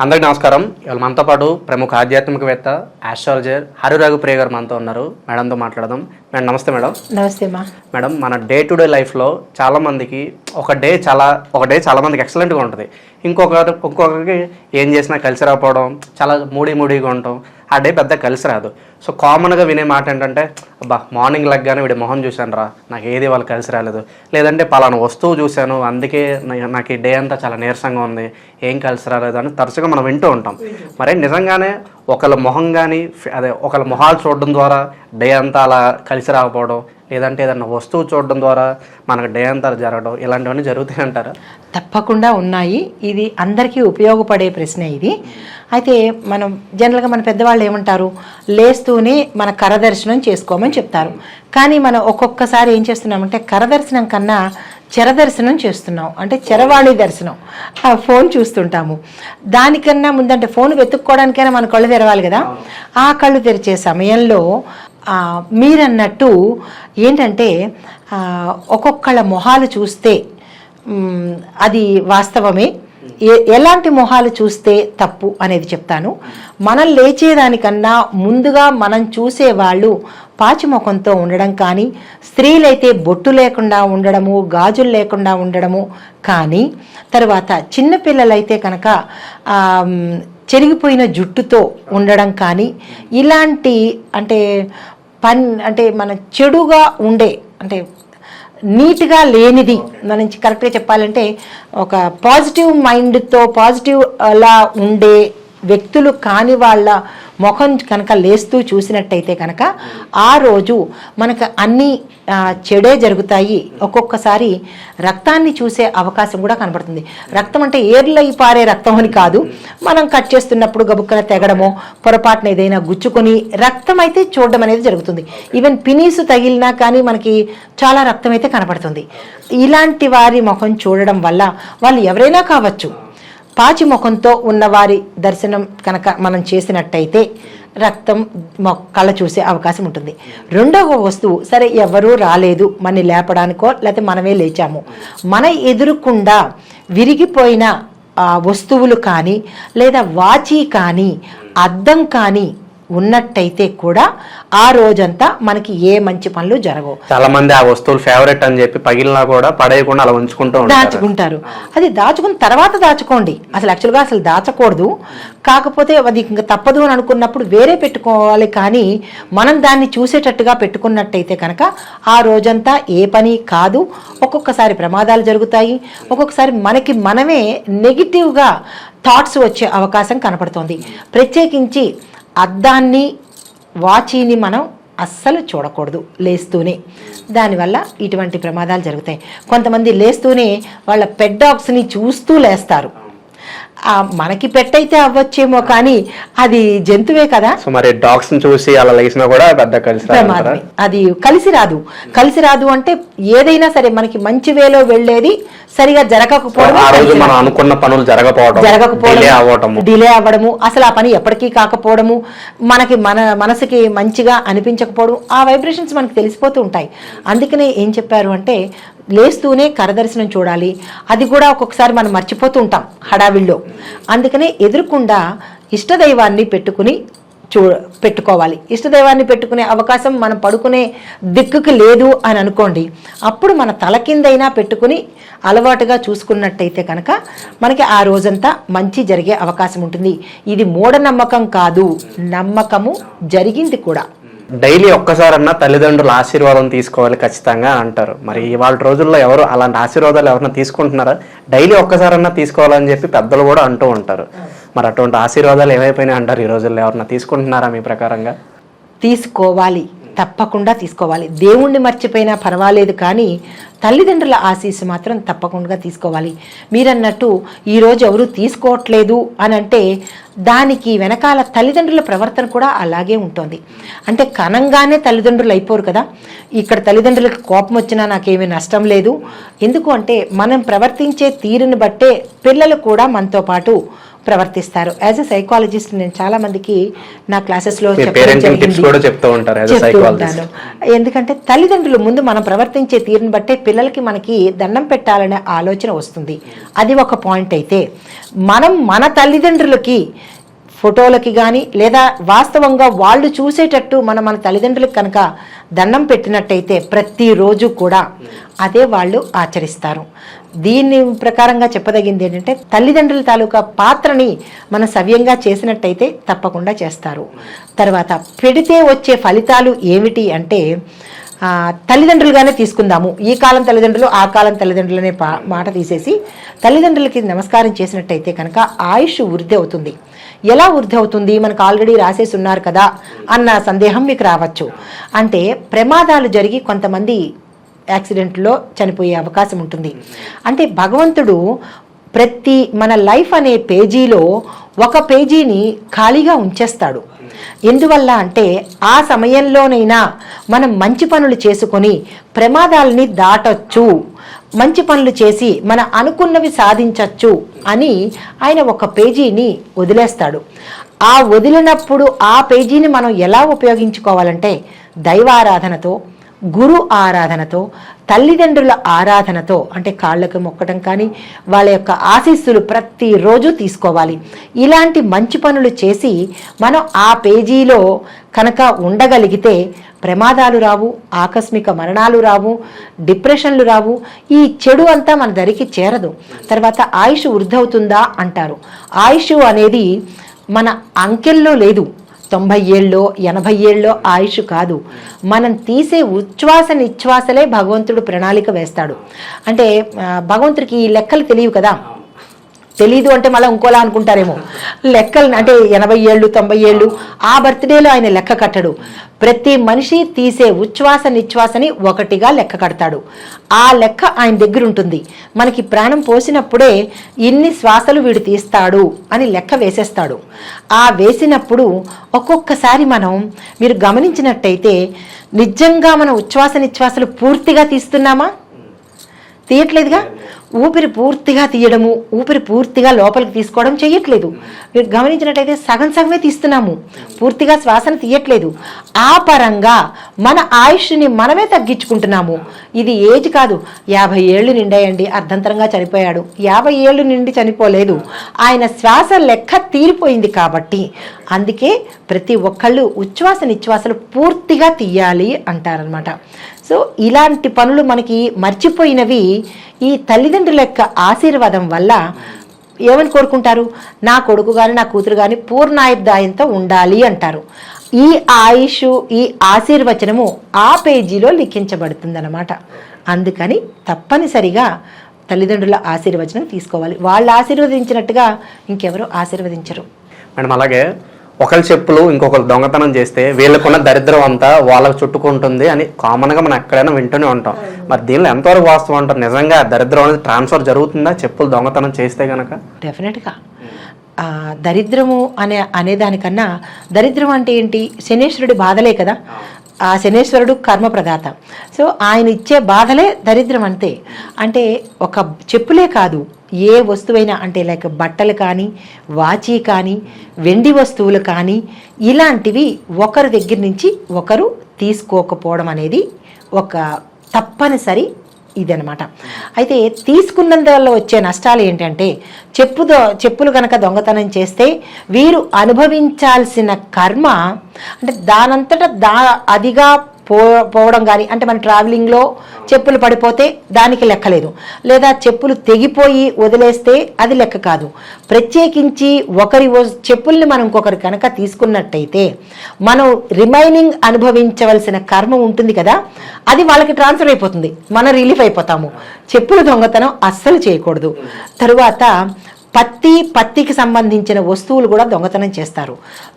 అందరికి నమస్కారం. ఇవాళ మనతో పాటు ప్రముఖ ఆధ్యాత్మికవేత్త ఆస్ట్రాలజర్ హరిరాఘు ప్రియ గారు మనతో ఉన్నారు. మేడంతో మాట్లాడదాం. మేడం నమస్తే మేడం. నమస్తే మా. మేడం మన డే టు డే లైఫ్లో చాలా మందికి ఒక డే చాలా ఒక డే చాలా మందికి ఎక్సలెంట్గా ఉంటుంది. ఇంకొకరు ఇంకొకరికి ఏం చేసినా కలిసి రాకపోవడం చాలా మూడీ మూడీగా ఉండటం ఆ డే పెద్ద కలిసి రాదు. సో కామన్గా వినే మాట ఏంటంటే అబ్బా మార్నింగ్ లగ్గానే వీడి మొహం చూశాను రా నాకు ఏది వాళ్ళు కలిసి రాలేదు. లేదంటే పలానా వస్తువు చూశాను అందుకే నాకు ఈ డే అంతా చాలా నీరసంగా ఉంది ఏం కలిసి రాలేదు అని తరచుగా మనం వింటూ ఉంటాం. మరి నిజంగానే ఒకళ్ళ మొహం కానీ అదే ఒకళ్ళ మొహాలు చూడడం ద్వారా డే అంతా అలా కలిసి రాకపోవడం లేదంటే ఏదన్నా వస్తువు చూడడం ద్వారా మనకు డే అంతా జరగడం ఇలాంటివన్నీ జరుగుతాయి అంటారా? తప్పకుండా ఉన్నాయి. ఇది అందరికీ ఉపయోగపడే ప్రశ్న ఇది. అయితే మనం జనరల్గా మన పెద్దవాళ్ళు ఏమంటారు? లేస్తూనే మన కరదర్శనం చేసుకోమని చెప్తారు. కానీ మనం ఒక్కొక్కసారి ఏం చేస్తున్నామంటే కరదర్శనం కన్నా చెరదర్శనం చేస్తున్నాం. అంటే చెరవాణి దర్శనం. ఆ ఫోన్ చూస్తుంటాము. దానికన్నా ముందంటే ఫోన్ వెతుక్కోవడానికైనా మన కళ్ళు తెరవాలి కదా? ఆ కళ్ళు తెరిచే సమయంలో మీరన్నట్టు ఏంటంటే ఒక్కొక్కళ్ళ మొహాలు చూస్తే అది వాస్తవమే. ఎలాంటి మొహాలు చూస్తే తప్పు అనేది చెప్తాను. మనం లేచేదానికన్నా ముందుగా మనం చూసేవాళ్ళు పాచిముఖంతో ఉండడం కానీ స్త్రీలైతే బొట్టు లేకుండా ఉండడము గాజులు లేకుండా ఉండడము కానీ తర్వాత చిన్నపిల్లలైతే కనుక చెరిగిపోయిన జుట్టుతో ఉండడం కానీ ఇలాంటి అంటే పన్ అంటే మన చెడుగా ఉండే అంటే నీట్గా లేనిది మనం కరెక్ట్గా చెప్పాలంటే ఒక పాజిటివ్ మైండ్తో పాజిటివ్ అలా ఉండే వ్యక్తులు కాని వాళ్ళ ముఖం కనుక లేస్తూ చూసినట్టయితే కనుక ఆ రోజు మనకు అన్ని చెడే జరుగుతాయి. ఒక్కొక్కసారి రక్తాన్ని చూసే అవకాశం కూడా కనబడుతుంది. రక్తం అంటే ఏర్లై పారే రక్తం అని కాదు. మనం కట్ చేస్తున్నప్పుడు గబుక్కన తెగడమో పొరపాటున ఏదైనా గుచ్చుకొని రక్తం అయితే చూడడం అనేది జరుగుతుంది. ఈవెన్ పినీసు తగిలినా కానీ మనకి చాలా రక్తం అయితే కనపడుతుంది ఇలాంటి వారి ముఖం చూడడం వల్ల వాళ్ళు ఎవరైనా కావచ్చు. పాచి ముఖంతో ఉన్నవారి దర్శనం కనుక మనం చేసినట్టయితే రక్తం కళ్ళ చూసే అవకాశం ఉంటుంది. రెండవ వస్తువు సరే ఎవరూ రాలేదు మనని లేపడానికో లేకపోతే మనమే లేచాము. మన ఎదురుకుండా విరిగిపోయిన ఆ, వస్తువులు కానీ లేదా వాచి కానీ అద్దం కానీ ఉన్నట్టయితే కూడా ఆ రోజంతా మనకి ఏ మంచి పనులు జరగవు. చాలా మంది ఆ వస్తువులు ఫేవరెట్ అని చెప్పి పగిలినా కూడా పడేయకుండా అలా ఉంచుకుంటూ దాచుకుంటారు. అది దాచుకున్న తర్వాత దాచుకోండి. అసలు యాక్చువల్గా అసలు దాచకూడదు. కాకపోతే అది ఇంకా తప్పదు అని అనుకున్నప్పుడు వేరే పెట్టుకోవాలి కానీ మనం దాన్ని చూసేటట్టుగా పెట్టుకున్నట్టయితే కనుక ఆ రోజంతా ఏ పని కాదు. ఒక్కొక్కసారి ప్రమాదాలు జరుగుతాయి. ఒక్కొక్కసారి మనకి మనమే నెగిటివ్గా థాట్స్ వచ్చే అవకాశం కనపడుతోంది. ప్రత్యేకించి అద్దాన్ని వాచీని మనం అస్సలు చూడకూడదు లేస్తూనే. దానివల్ల ఇటువంటి ప్రమాదాలు జరుగుతాయి. కొంతమంది లేస్తూనే వాళ్ళ పెడ్ డాగ్స్ని చూస్తూ లేస్తారు. మనకి పెట్టయితే అవ్వచ్చేమో కానీ అది జంతువే కదా. సో మరి డాగ్స్ని చూసి అలా లేచినా కూడా పెద్ద కలిసి అది కలిసి రాదు. కలిసి రాదు అంటే ఏదైనా సరే మనకి మంచి వేలో వెళ్ళేది సరిగా జరగకపోవడం అనుకున్న పనులు జరగకపోవడం జరగకపోవడం డిలే అవ్వడము అసలు ఆ పని ఎప్పటికీ కాకపోవడము మనకి మన మనసుకి మంచిగా అనిపించకపోవడం ఆ వైబ్రేషన్స్ మనకి తెలిసిపోతూ ఉంటాయి. అందుకనే ఏం చెప్పారు అంటే లేస్తూనే కరదర్శనం చూడాలి. అది కూడా ఒక్కొక్కసారి మనం మర్చిపోతూ ఉంటాం హడావిల్లో. అందుకనే ఎదురుకుండా ఇష్టదైవాన్ని పెట్టుకుని చూ పెట్టుకోవాలి. ఇష్టదైవాన్ని పెట్టుకునే అవకాశం మనం పడుకునే దిక్కుకి లేదు అని అనుకోండి. అప్పుడు మన తల కిందైనా పెట్టుకుని అలవాటుగా చూసుకున్నట్టయితే కనుక మనకి ఆ రోజంతా మంచి జరిగే అవకాశం ఉంటుంది. ఇది మూఢనమ్మకం కాదు నమ్మకము జరిగింది కూడా. డైలీ ఒక్కసారన్నా తల్లిదండ్రుల ఆశీర్వాదం తీసుకోవాలి ఖచ్చితంగా అంటారు. మరి ఇవాళ రోజుల్లో ఎవరు అలాంటి ఆశీర్వాదాలు ఎవరైనా తీసుకుంటున్నారా? డైలీ ఒక్కసారన్నా తీసుకోవాలని చెప్పి పెద్దలు కూడా అంటూ ఉంటారు. మరి అటువంటి ఆశీర్వాదాలు ఏమైపోయినాయి అంటారు? ఈ రోజుల్లో ఎవరన్నా తీసుకుంటున్నారా మీ ప్రకారంగా? తీసుకోవాలి. తప్పకుండా తీసుకోవాలి. దేవుణ్ణి మర్చిపోయినా పర్వాలేదు కానీ తల్లిదండ్రుల ఆశీస్సు మాత్రం తప్పకుండా తీసుకోవాలి. మీరన్నట్టు ఈరోజు ఎవరు తీసుకోవట్లేదు అని అంటే దానికి వెనకాల తల్లిదండ్రుల ప్రవర్తన కూడా అలాగే ఉంటుంది. అంటే కనంగానే తల్లిదండ్రులు అయిపోరు కదా. ఇక్కడ తల్లిదండ్రులకు కోపం వచ్చినా నాకేమీ నష్టం లేదు. ఎందుకు అంటే మనం ప్రవర్తించే తీరుని బట్టే పిల్లలు కూడా మనతో పాటు ప్రవర్తిస్తారు. యాజ్ ఎ సైకాలజిస్ట్ నేను చాలా మందికి నా క్లాసెస్లో చెప్తూ. ఉంటాను. ఎందుకంటే తల్లిదండ్రులు ముందు మనం ప్రవర్తించే తీరుని బట్టే పిల్లలకి మనకి దండం పెట్టాలనే ఆలోచన వస్తుంది. అది ఒక పాయింట్ అయితే. మనం మన తల్లిదండ్రులకి ఫోటోలకి కానీ లేదా వాస్తవంగా వాళ్ళు చూసేటట్టు మనం మన తల్లిదండ్రులకు కనుక దండం పెట్టినట్టయితే ప్రతిరోజు కూడా అదే వాళ్ళు ఆచరిస్తారు. దీని ప్రకారంగా చెప్పదగింది ఏంటంటే తల్లిదండ్రుల తాలూకా పాత్రని మనం సవ్యంగా చేసినట్టయితే తప్పకుండా చేస్తారు. తర్వాత పెడితే వచ్చే ఫలితాలు ఏమిటి అంటే తల్లిదండ్రులుగానే తీసుకుందాము. ఈ కాలం తల్లిదండ్రులు ఆ కాలం తల్లిదండ్రులు అనే మాట తీసేసి తల్లిదండ్రులకి నమస్కారం చేసినట్టయితే కనుక ఆయుష్ వృద్ధి అవుతుంది. ఎలా వృద్ధి అవుతుంది? మనకు ఆల్రెడీ రాసేసి ఉన్నారు కదా అన్న సందేహం మీకు రావచ్చు. అంటే ప్రమాదాలు జరిగి కొంతమంది యాక్సిడెంట్లో చనిపోయే అవకాశం ఉంటుంది. అంటే భగవంతుడు ప్రతి మన లైఫ్ అనే పేజీలో ఒక పేజీని ఖాళీగా ఉంచేస్తాడు. ఎందువల్ల అంటే ఆ సమయంలోనైనా మనం మంచి పనులు చేసుకొని ప్రమాదాలని దాటొచ్చు. మంచి పనులు చేసి మన అనుకున్నవి సాధించవచ్చు అని ఆయన ఒక పేజీని వదిలేస్తాడు. ఆ వదిలినప్పుడు ఆ పేజీని మనం ఎలా ఉపయోగించుకోవాలంటే దైవారాధనతో గురు ఆరాధనతో తల్లిదండ్రుల ఆరాధనతో అంటే కాళ్ళకు మొక్కటం కానీ వాళ్ళ యొక్క ఆశీస్సులు ప్రతిరోజు తీసుకోవాలి. ఇలాంటి మంచి పనులు చేసి మనం ఆ పేజీలో కనుక ఉండగలిగితే ప్రమాదాలు రావు ఆకస్మిక మరణాలు రావు డిప్రెషన్లు రావు ఈ చెడు అంతా మన దరికి చేరదు. తర్వాత ఆయుష్ వృద్ధవుతుందా అంటారు. ఆయుష్ అనేది మన అంకెల్లో లేదు. తొంభై ఏళ్ళలో ఎనభై ఏళ్ళలో ఆయుష్ కాదు. మనం తీసే ఉచ్ఛ్వాస నిశ్వాసలే భగవంతుడు ప్రణాళిక వేస్తాడు. అంటే భగవంతుడికి ఈ లెక్కలు తెలియవు కదా. తెలీదు అంటే మళ్ళీ ఇంకోలా అనుకుంటారేమో. లెక్కలు అంటే ఎనభై ఏళ్ళు తొంభై ఏళ్ళు ఆ బర్త్డేలో ఆయన లెక్క కట్టడు. ప్రతి మనిషి తీసే ఉచ్ఛ్వాస నిశ్వాసని ఒకటిగా లెక్క కడతాడు. ఆ లెక్క ఆయన దగ్గర ఉంటుంది. మనకి ప్రాణం పోసినప్పుడే ఇన్ని శ్వాసలు వీడు తీస్తాడు అని లెక్క వేసేస్తాడు. ఆ వేసినప్పుడు ఒక్కొక్కసారి మనం మీరు గమనించినట్టయితే నిజంగా మన ఉచ్ఛ్వాస నిశ్వాసలు పూర్తిగా తీస్తున్నామా? తీయట్లేదుగా? ఊపిరి పూర్తిగా తీయడము ఊపిరి పూర్తిగా లోపలికి తీసుకోవడం చేయట్లేదు మీరు గమనించినట్టయితే సగం సగమే తీస్తున్నాము. పూర్తిగా శ్వాసను తీయట్లేదు. ఆ పరంగా మన ఆయుష్ని మనమే తగ్గించుకుంటున్నాము. ఇది ఏజ్ కాదు. యాభై ఏళ్ళు నిండాయండి. అర్ధంతరంగా చనిపోయాడు. యాభై ఏళ్ళు నిండి చనిపోలేదు. ఆయన శ్వాస లెక్క తీరిపోయింది కాబట్టి అందుకే ప్రతి ఒక్కళ్ళు ఉచ్ఛ్వాస నిశ్వాసలు పూర్తిగా తీయాలి అంటారనమాట సో ఇలాంటి పనులు మనకి మర్చిపోయినవి ఈ తల్లిదండ్రుల యొక్క ఆశీర్వాదం వల్ల ఏమని కోరుకుంటారు? నా కొడుకు కానీ నా కూతురు కానీ పూర్ణాయుర్దాయంతో ఉండాలి అంటారు. ఈ ఆయుష్ ఈ ఆశీర్వచనము ఆ పేజీలో లిఖించబడుతుందన్నమాట. అందుకని తప్పనిసరిగా తల్లిదండ్రుల ఆశీర్వచనం తీసుకోవాలి. వాళ్ళు ఆశీర్వదించినట్టుగా ఇంకెవరు ఆశీర్వదించరు. మేడం అలాగే ఒకళ్ళు చెప్పులు ఇంకొకరు దొంగతనం చేస్తే వీళ్ళకున్న దరిద్రం అంతా వాళ్ళకు చుట్టుకుంటుంది అని కామన్గా మనం ఎక్కడైనా వింటూనే ఉంటాం. మరి దీనిలో ఎంతవరకు వాస్తవం అంటారు? నిజంగా దరిద్రం అనేది ట్రాన్స్ఫర్ జరుగుతుందా? చెప్పులు దొంగతనం చేస్తే కనుక డెఫినెట్గా దరిద్రము అనే అనేదానికన్నా దరిద్రం అంటే ఏంటి? శనేశ్వరుడి బాధలే కదా. ఆ శనేశ్వరుడు కర్మ ప్రదాత. సో ఆయన ఇచ్చే బాధలే దరిద్రం అంతే. అంటే ఒక చెప్పులే కాదు. ఏ వస్తువైనా అంటే లైక్ బట్టలు కానీ వాచి కానీ వెండి వస్తువులు కానీ ఇలాంటివి ఒకరి దగ్గర నుంచి ఒకరు తీసుకోకపోవడం అనేది ఒక తప్పనిసరి ఇదనమాట అయితే తీసుకున్నందువల్ల వచ్చే నష్టాలు ఏంటంటే చెప్పు దొ- చెప్పులు కనుక దొంగతనం చేస్తే వీరు అనుభవించాల్సిన కర్మ అంటే దానంతట దా అదిగా పో పోవడం కానీ అంటే మన ట్రావెలింగ్లో చెప్పులు పడిపోతే దానికి లెక్కలేదు. లేదా చెప్పులు తెగిపోయి వదిలేస్తే అది లెక్క కాదు. ప్రత్యేకించి ఒకరి చెప్పుల్ని మనం ఇంకొకరి కనుక తీసుకున్నట్టయితే మనం రిమైనింగ్ అనుభవించవలసిన కర్మ ఉంటుంది కదా అది వాళ్ళకి ట్రాన్స్ఫర్ అయిపోతుంది. మనం రిలీఫ్ అయిపోతాము. చెప్పుల దొంగతనం అస్సలు చేయకూడదు. తరువాత పత్తి పత్తికి సంబంధించిన వస్తువులు కూడా దొంగతనం చేస్తారు.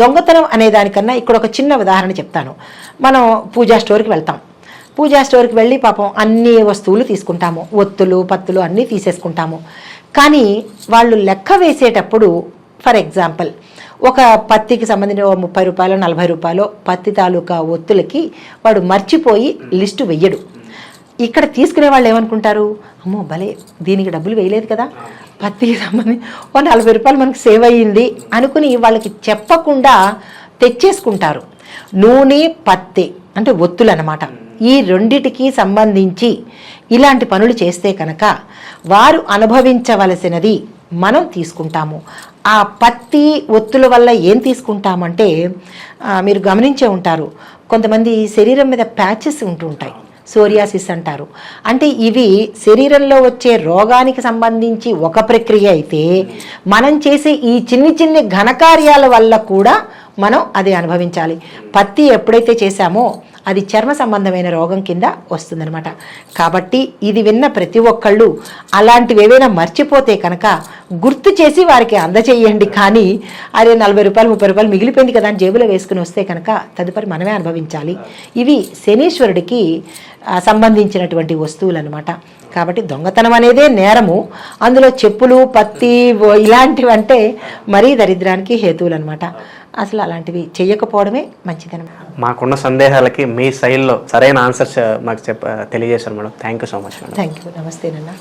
దొంగతనం అనే దానికన్నా ఇక్కడ ఒక చిన్న ఉదాహరణ చెప్తాను. మనం పూజా స్టోర్కి వెళ్తాం. పూజా స్టోర్కి వెళ్ళి పాపం అన్ని వస్తువులు తీసుకుంటాము. ఒత్తులు పత్తులు అన్నీ తీసేసుకుంటాము. కానీ వాళ్ళు లెక్క వేసేటప్పుడు ఫర్ ఎగ్జాంపుల్ ఒక పత్తికి సంబంధించిన ముప్పై రూపాయలు నలభై రూపాయలు పత్తి తాలూకా ఒత్తులకి వాడు మర్చిపోయి లిస్టు వెయ్యడు. ఇక్కడ తీసుకునే వాళ్ళు ఏమనుకుంటారు? అమ్మో భలే దీనికి డబ్బులు వేయలేదు కదా. పత్తికి సంబంధించి ఓ నలభై రూపాయలు మనకు సేవ్ అయ్యింది అనుకుని వాళ్ళకి చెప్పకుండా తెచ్చేసుకుంటారు. నూనె పత్తి అంటే ఒత్తులు అనమాట ఈ రెండిటికి సంబంధించి ఇలాంటి పనులు చేస్తే కనుక వారు అనుభవించవలసినది మనం తీసుకుంటాము. ఆ పత్తి ఒత్తుల వల్ల ఏం తీసుకుంటామంటే మీరు గమనించే ఉంటారు. కొంతమంది శరీరం మీద ప్యాచెస్ ఉంటుంటాయి సోరియాసిస్ అంటారు. అంటే ఇవి శరీరంలో వచ్చే రోగానికి సంబంధించి ఒక ప్రక్రియ అయితే మనం చేసే ఈ చిన్ని చిన్ని ఘనకార్యాల వల్ల కూడా మనం అది అనుభవించాలి. పత్తి ఎప్పుడైతే చేశామో అది చర్మ సంబంధమైన రోగం కింద వస్తుందన్నమాట. కాబట్టి ఇది విన్న ప్రతి ఒక్కళ్ళు అలాంటివి ఏవైనా మర్చిపోతే కనుక గుర్తు చేసి వారికి అందచేయండి కానీ అరే నలభై రూపాయలు ముప్పై రూపాయలు మిగిలిపోయింది కదా అని జేబులో వేసుకుని వస్తే కనుక తదుపరి మనమే అనుభవించాలి. ఇవి శనీశ్వరుడికి సంబంధించినటువంటి వస్తువులు అనమాట కాబట్టి దొంగతనం అనేదే నేరము. అందులో చెప్పులు పత్తి ఓ- ఇలాంటివంటే మరీ దరిద్రానికి హేతువులు అనమాట అసలు అలాంటివి చెయ్యకపోవడమే మంచిదనమాట. మాకున్న సందేహాలకి మీ శైలిలో సరైన ఆన్సర్స్ మాకు చెప్ప తెలియజేశారు madam. Thank you so much madam. Thank you. నమస్తేనన్నా